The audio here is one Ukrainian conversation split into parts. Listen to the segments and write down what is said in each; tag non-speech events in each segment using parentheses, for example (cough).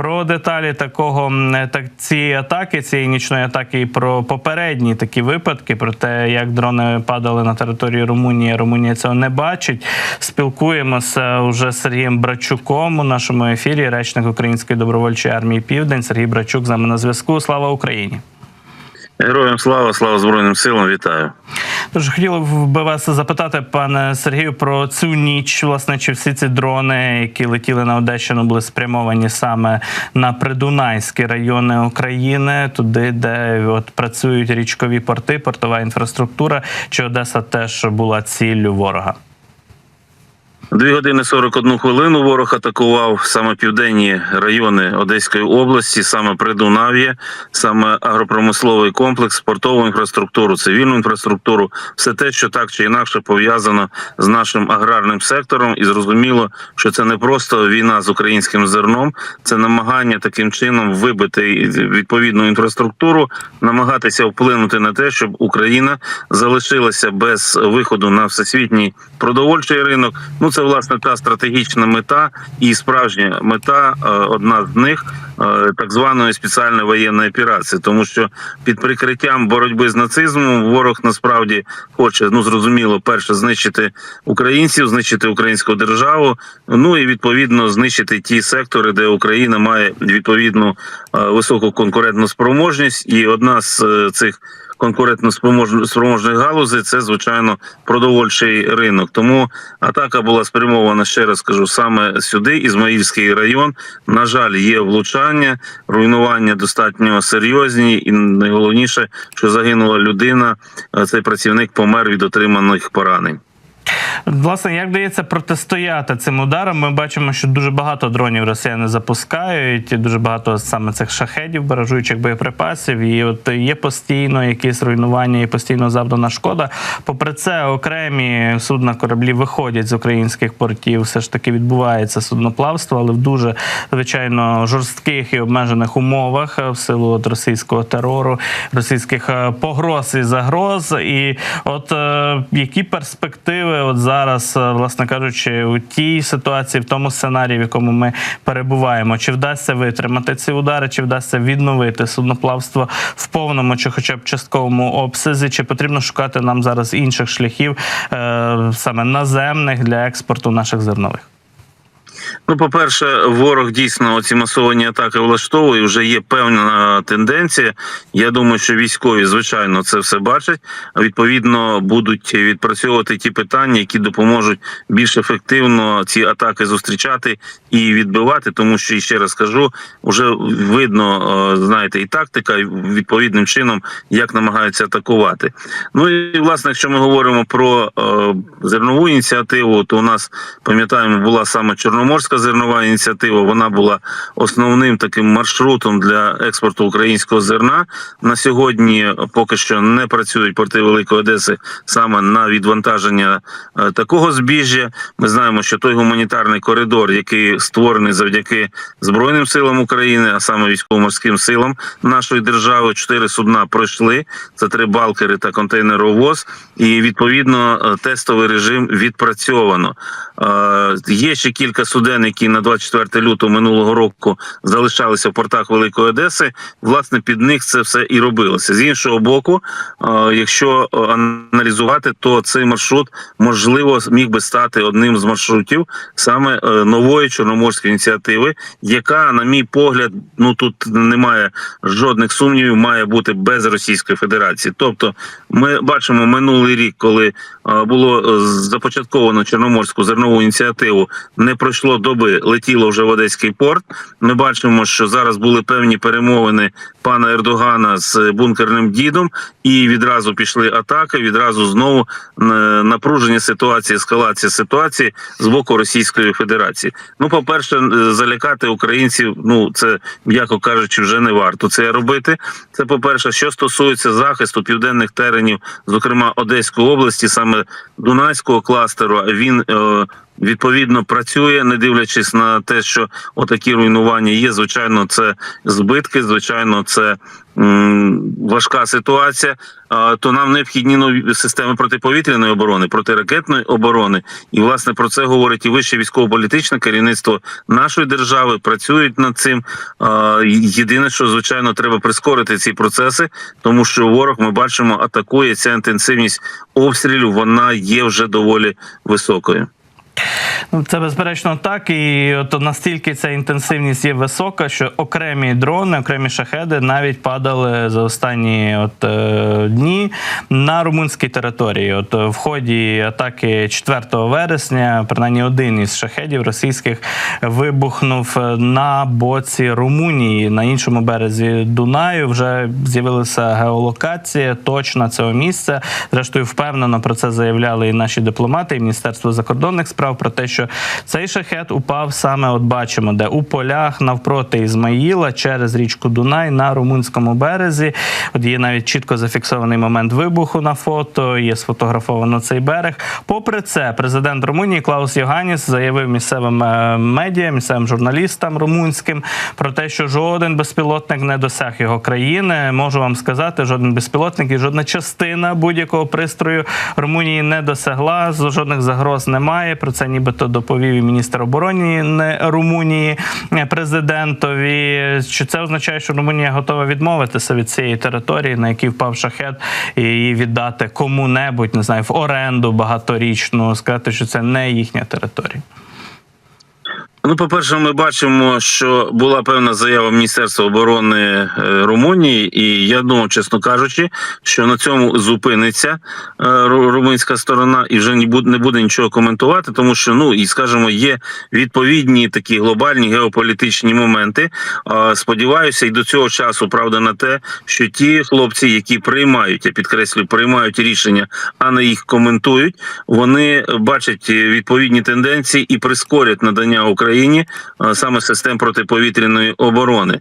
Про деталі такого так цієї атаки, цієї нічної атаки, і про попередні такі випадки, про те, як дрони падали на території Румунії. Румунія цього не бачить. Спілкуємося вже з Сергієм Брачуком у нашому ефірі. Речник Української добровольчої армії Південь. Сергій Брачук з нами на зв'язку. Слава Україні! Героям слава, слава Збройним силам, вітаю. Тож хотів би вас запитати, пане Сергію, про цю ніч. Власне, чи всі ці дрони, які летіли на Одещину, були спрямовані саме на придунайські райони України, туди, де от працюють річкові порти, портова інфраструктура. Чи Одеса теж була ціллю ворога? Дві години 41 хвилину ворог атакував саме південні райони Одеської області, саме Придунав'я, саме агропромисловий комплекс, портову інфраструктуру, цивільну інфраструктуру, все те, що так чи інакше пов'язано з нашим аграрним сектором, і зрозуміло, що це не просто війна з українським зерном, це намагання таким чином вибити відповідну інфраструктуру, намагатися вплинути на те, щоб Україна залишилася без виходу на всесвітній продовольчий ринок. Ну це власне та стратегічна мета і справжня мета, е, одна з них е, так званої спеціальної воєнної операції, тому що під прикриттям боротьби з нацизмом ворог насправді хоче ну зрозуміло, перше знищити українців, знищити українську державу. Ну і відповідно знищити ті сектори, де Україна має відповідну е, високу конкурентну спроможність, і одна з цих конкурентно спроможних галузей це звичайно продовольчий ринок. Тому атака була спрямована ще раз кажу саме сюди. Ізмаїльський район. На жаль, є влучання, руйнування достатньо серйозні, і найголовніше, що загинула людина. Цей працівник помер від отриманих поранень. Власне, як вдається протистояти цим ударам? Ми бачимо, що дуже багато дронів росіяни запускають, і дуже багато саме цих шахедів, баражуючих боєприпасів. І от є постійно якісь руйнування і постійно завдана шкода. Попри це, окремі судна кораблі виходять з українських портів. Все ж таки відбувається судноплавство, але в дуже звичайно жорстких і обмежених умовах в силу от російського терору, російських е, погроз і загроз. І от е, які перспективи? От зараз, е, власне кажучи, у тій ситуації, в тому сценарії, в якому ми перебуваємо, чи вдасться витримати ці удари, чи вдасться відновити судноплавство в повному чи, хоча б частковому обсязі, чи потрібно шукати нам зараз інших шляхів, е, саме наземних для експорту наших зернових? Ну, по-перше, ворог дійсно ці масовані атаки влаштовує. Вже є певна тенденція. Я думаю, що військові, звичайно, це все бачать. Відповідно будуть відпрацьовувати ті питання, які допоможуть більш ефективно ці атаки зустрічати і відбивати. Тому що і ще раз кажу, вже видно, е, знаєте, і тактика і відповідним чином, як намагаються атакувати. Ну і власне, якщо ми говоримо про е, зернову ініціативу, то у нас пам'ятаємо, була саме Чорноморська зернова ініціатива. Вона була основним таким маршрутом для експорту українського зерна. На сьогодні поки що не працюють порти Великої Одеси саме на відвантаження е, такого збіжжя. Ми знаємо, що той гуманітарний коридор, який створений завдяки Збройним силам України, а саме військово-морським силам нашої держави, чотири судна пройшли. Це три балкери та контейнеровоз. І відповідно е, тестовий режим відпрацьовано. Е, Є ще кілька суден, які на 24 лютого минулого року залишалися в портах Великої Одеси. Власне, під них це все і робилося. З іншого боку, е, якщо е, аналізувати, то цей маршрут можливо міг би стати одним з маршрутів саме е, нової чорноморської ініціативи, яка, на мій погляд, ну тут немає жодних сумнівів, має бути без Російської Федерації. Тобто, ми бачимо минулий рік, коли було започатковано чорноморську зернову ініціативу, не пройшло доби, летіло вже в Одеський порт. Ми бачимо, що зараз були певні перемовини пана Ердогана з бункерним дідом, і відразу пішли атаки. Відразу знову е, напруження ситуації, ескалація ситуації з боку Російської Федерації. Ну, по перше, е, залякати українців. Ну це м'яко кажучи, вже не варто це робити. Це по перше, що стосується захисту південних теренів, зокрема Одеської області, саме Дунайського кластеру. Він е, відповідно працює, не дивлячись на те, що отакі руйнування є. Звичайно, це збитки, звичайно, це важка ситуація. То нам необхідні нові системи протиповітряної оборони, протиракетної оборони, і власне про це говорить і вище військово-політичне керівництво нашої держави. Працюють над цим. Єдине, що звичайно треба прискорити ці процеси, тому що ворог ми бачимо атакує ця інтенсивність обстрілів. Вона є вже доволі високою. Ну, це безперечно так. І от настільки ця інтенсивність є висока, що окремі дрони, окремі шахеди навіть падали за останні от, е, дні на румунській території. От в ході атаки 4 вересня, принаймні один із шахедів російських вибухнув е, на боці Румунії. На іншому березі Дунаю вже з'явилася геолокація точна цього місця. Зрештою, впевнено про це заявляли і наші дипломати, і Міністерство закордонних справ про те, що цей шахет упав саме, от бачимо, де у полях навпроти Ізмаїла через річку Дунай на румунському березі. От є навіть чітко зафіксований момент вибуху на фото. Є сфотографовано цей берег. Попри це, президент Румунії Клаус Йоганіс заявив місцевим е, медіа, місцевим журналістам румунським про те, що жоден безпілотник не досяг його країни. Можу вам сказати, жоден безпілотник і жодна частина будь-якого пристрою Румунії не досягла. Жодних загроз немає. Про це нібито доповів і міністр оборони Румунії е, президентові. Чи це означає, що Румунія готова відмовитися від цієї території, на якій впав шахет, і її віддати кому-небудь, не знаю, в оренду багаторічну, сказати, що це не їхня територія. Ну, по-перше, ми бачимо, що була певна заява Міністерства оборони е, Румунії, і я думав, чесно кажучи, що на цьому зупиниться е, румунська сторона і вже не буде, нічого коментувати, тому що ну і скажімо, є відповідні такі глобальні геополітичні моменти. Сподіваюся, і до цього часу правда на те, що ті хлопці, які приймають, я підкреслюю, приймають рішення, а не їх коментують, вони бачать відповідні тенденції і прискорять надання Україні а, саме систем протиповітряної оборони.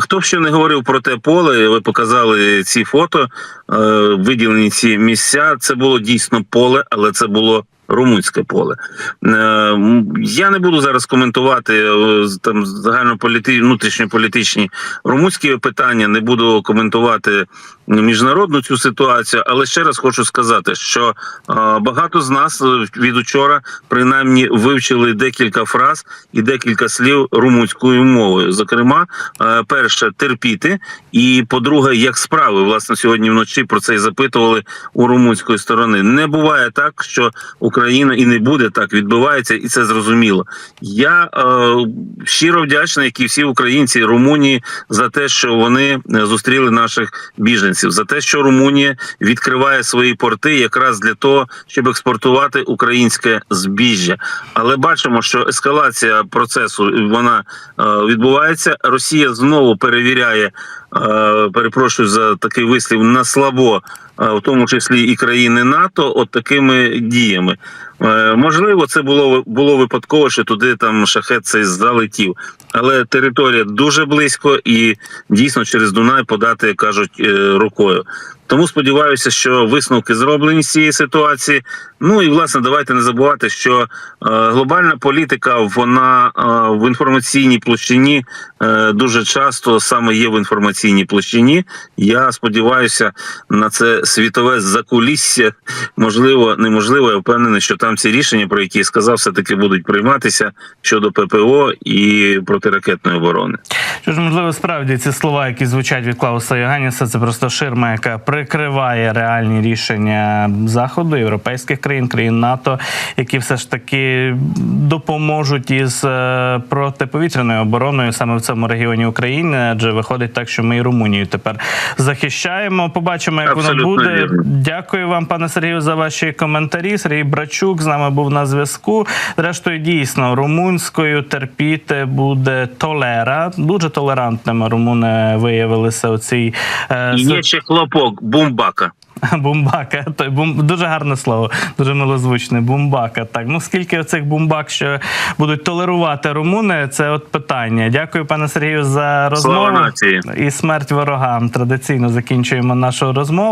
Хто б ще не говорив про те поле, ви показали ці фото, е, виділені ці місця. Це було дійсно поле, але це було. Румунське поле Е, я не буду зараз коментувати е, там загальнополіти... внутрішньополітичні румунські питання, не буду коментувати міжнародну цю ситуацію, але ще раз хочу сказати, що е, багато з нас від учора принаймні вивчили декілька фраз і декілька слів румунською мовою. Зокрема, перше терпіти, і по-друге, як справи власне сьогодні вночі про це і запитували у румунської сторони. Не буває так, що Україна і не буде так відбувається, і це зрозуміло. Я е, щиро вдячний, як і всі українці Румунії, за те, що вони е, зустріли наших біженців, за те, що Румунія відкриває свої порти якраз для того, щоб експортувати українське збіжжя. Але бачимо, що ескалація процесу вона е, відбувається. Росія знову перевіряє. Е, Перепрошую за такий вислів на слабо, е, в тому числі і країни НАТО, от такими діями. Е, Можливо, це було було випадково, що туди там шахет цей залетів, але територія дуже близько і дійсно через Дунай подати кажуть е, рукою. Тому сподіваюся, що висновки зроблені з цієї ситуації. Ну і власне давайте не забувати, що е, глобальна політика вона е, в інформаційній площині дуже часто саме є в інформаційній площині. Я сподіваюся на це світове закулісся. Можливо, неможливо. Я впевнений, що там ці рішення, про які я сказав, все таки будуть прийматися щодо ППО і протиракетної оборони. Що ж, можливо, справді ці слова, які звучать від Клауса Йоганіса, це просто ширма, яка прикриває реальні рішення заходу, європейських країн, країн НАТО, які все ж таки допоможуть із е, протиповітряною обороною саме в цьому регіоні України. Адже виходить так, що ми і Румунію тепер захищаємо. Побачимо, як Абсолютно воно буде. вірно. Дякую вам, пане Сергію, за ваші коментарі. Сергій Брачук з нами був на зв'язку. Зрештою, дійсно, румунською терпіти буде толера. Дуже толерантними румуни виявилися у цій е, І є ще хлопок, бумбака. (laughs) бумбака. Той бум дуже гарне слово, дуже милозвучне. Бумбака. Так, ну скільки оцих бумбак ще будуть толерувати румуни? Це от питання. Дякую, пане Сергію, за розмову і смерть ворогам. Традиційно закінчуємо нашу розмову.